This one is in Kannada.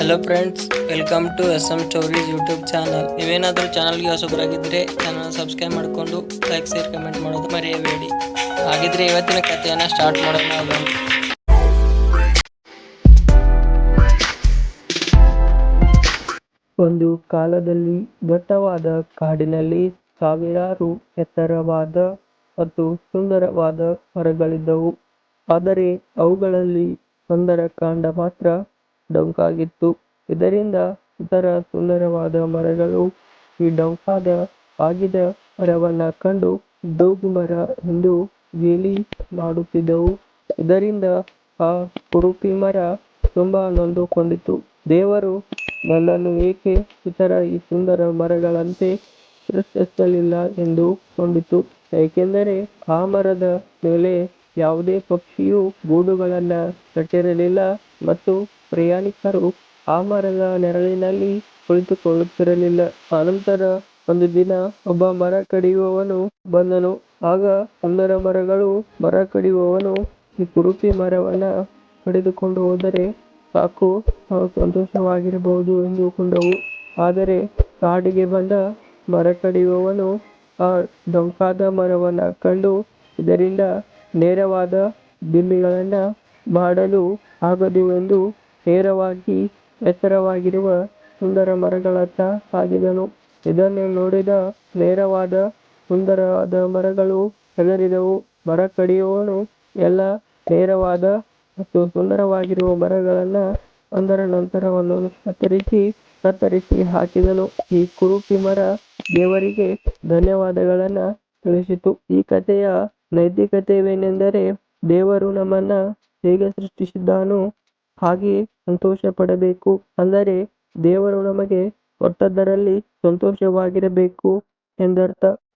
Hello friends welcome to S M stories YouTube channel ನೀವೇನಾದರೂ ಚಾನಲ್ಗೆ ಹೊಸಬರಾಗಿದ್ದರೆ ಚಾನಲ್ ಸಬ್ಸ್ಕ್ರೈಬ್ ಮಾಡಿಕೊಂಡು ಲೈಕ್ ಶೇರ್ ಕಮೆಂಟ್ ಮಾಡೋದು ಮರೆಯಬೇಡಿ. ಹಾಗಿದ್ರೆ ಇವತ್ತಿನ ಕಥೆಯನ್ನು ಸ್ಟಾರ್ಟ್ ಮಾಡೋಣ ಒಂದು ಕಾಲದಲ್ಲಿ ದಟ್ಟವಾದ ಕಾಡಿನಲ್ಲಿ ಸಾವಿರಾರು ಎತ್ತರವಾದ ಮತ್ತು ಸುಂದರವಾದ ಮರಗಳಿದ್ದವು. ಆದರೆ ಅವುಗಳಲ್ಲಿ ಸುಂದರ ಕಾಂಡ ಮಾತ್ರ ಡೊಂಕಾಗಿತ್ತು. ಇದರಿಂದ ಇತರ ಸುಂದರವಾದ ಮರಗಳು ಈ ಡೊಂಕಾದ ಆಗಿದ ಮರವನ್ನು ಕಂಡು ಡೋಗು ಮರ ಎಂದು ಗೇಲಿ ಮಾಡುತ್ತಿದ್ದವು. ಇದರಿಂದ ಆ ಉಡುಪಿ ಮರ ತುಂಬ ನೊಂದುಕೊಂಡಿತು ದೇವರು ನನ್ನನ್ನು ಏಕೆ ಇತರ ಈ ಸುಂದರ ಮರಗಳಂತೆ ಸೃಷ್ಟಿಸಲಿಲ್ಲ ಎಂದು ಕೊಂಡಿತು. ಏಕೆಂದರೆ ಆ ಮರದ ಮೇಲೆ ಯಾವುದೇ ಪಕ್ಷಿಯು ಗೂಡುಗಳನ್ನು ಕಟ್ಟಿರಲಿಲ್ಲ ಮತ್ತು ಪ್ರಯಾಣಿಕರು ಆ ಮರದ ನೆರಳಿನಲ್ಲಿ ಕುಳಿತುಕೊಳ್ಳುತ್ತಿರಲಿಲ್ಲ. ಅನಂತರ ಒಂದು ದಿನ ಒಬ್ಬ ಮರ ಕಡಿಯುವವನು ಬಂದನು. ಆಗ ಸುಂದರ ಮರಗಳು ಮರ ಕಡಿಯುವವನು ಈ ಕುರುಪಿ ಮರವನ್ನ ಕಡಿದುಕೊಂಡು ಹೋದರೆ ಸಾಕು ಸಂತೋಷವಾಗಿರಬಹುದು ಎಂದುಕೊಂಡವು ಆದರೆ ಕಾಡಿಗೆ ಬಂದ ಮರ ಕಡಿಯುವವನು ಆ ಡೊಂಕಾದ ಮರವನ್ನ ಕಂಡು ಇದರಿಂದ ನೇರವಾದ ಬಿಂಬಿಗಳನ್ನ ಮಾಡಲು ಆಗದು ಎಂದು ನೇರವಾಗಿ ಎತ್ತರವಾಗಿರುವ ಸುಂದರ ಮರಗಳತ್ತ ಸಾಗಿದನು ಇದನ್ನು ನೋಡಿದ ನೇರವಾದ ಸುಂದರವಾದ ಮರಗಳು ಹೆದರಿದವು. ಮರ ಕಡಿಯುವನು ಎಲ್ಲ ನೇರವಾದ ಮತ್ತು ಸುಂದರವಾಗಿರುವ ಮರಗಳನ್ನ ಒಂದರ ನಂತರ ಒಂದನ್ನು ಕತ್ತರಿಸಿ ಕತ್ತರಿಸಿ ಹಾಕಿದನು. ಈ ಕುರುಪಿ ಮರ ದೇವರಿಗೆ ಧನ್ಯವಾದಗಳನ್ನ ತಿಳಿಸಿತು. ಈ ಕಥೆಯ ನೈತಿಕತೆವೇನೆಂದರೆ ದೇವರು ನಮ್ಮನ್ನ ಹೇಗೆ ಸೃಷ್ಟಿಸಿದ್ದಾನೋ ಹಾಗೆಯೇ ಸಂತೋಷ ಪಡಬೇಕು ಅಂದರೆ ದೇವರು ನಮಗೆ ಕೊಟ್ಟದ್ದರಲ್ಲಿ ಸಂತೋಷವಾಗಿರಬೇಕು ಎಂದರ್ಥ.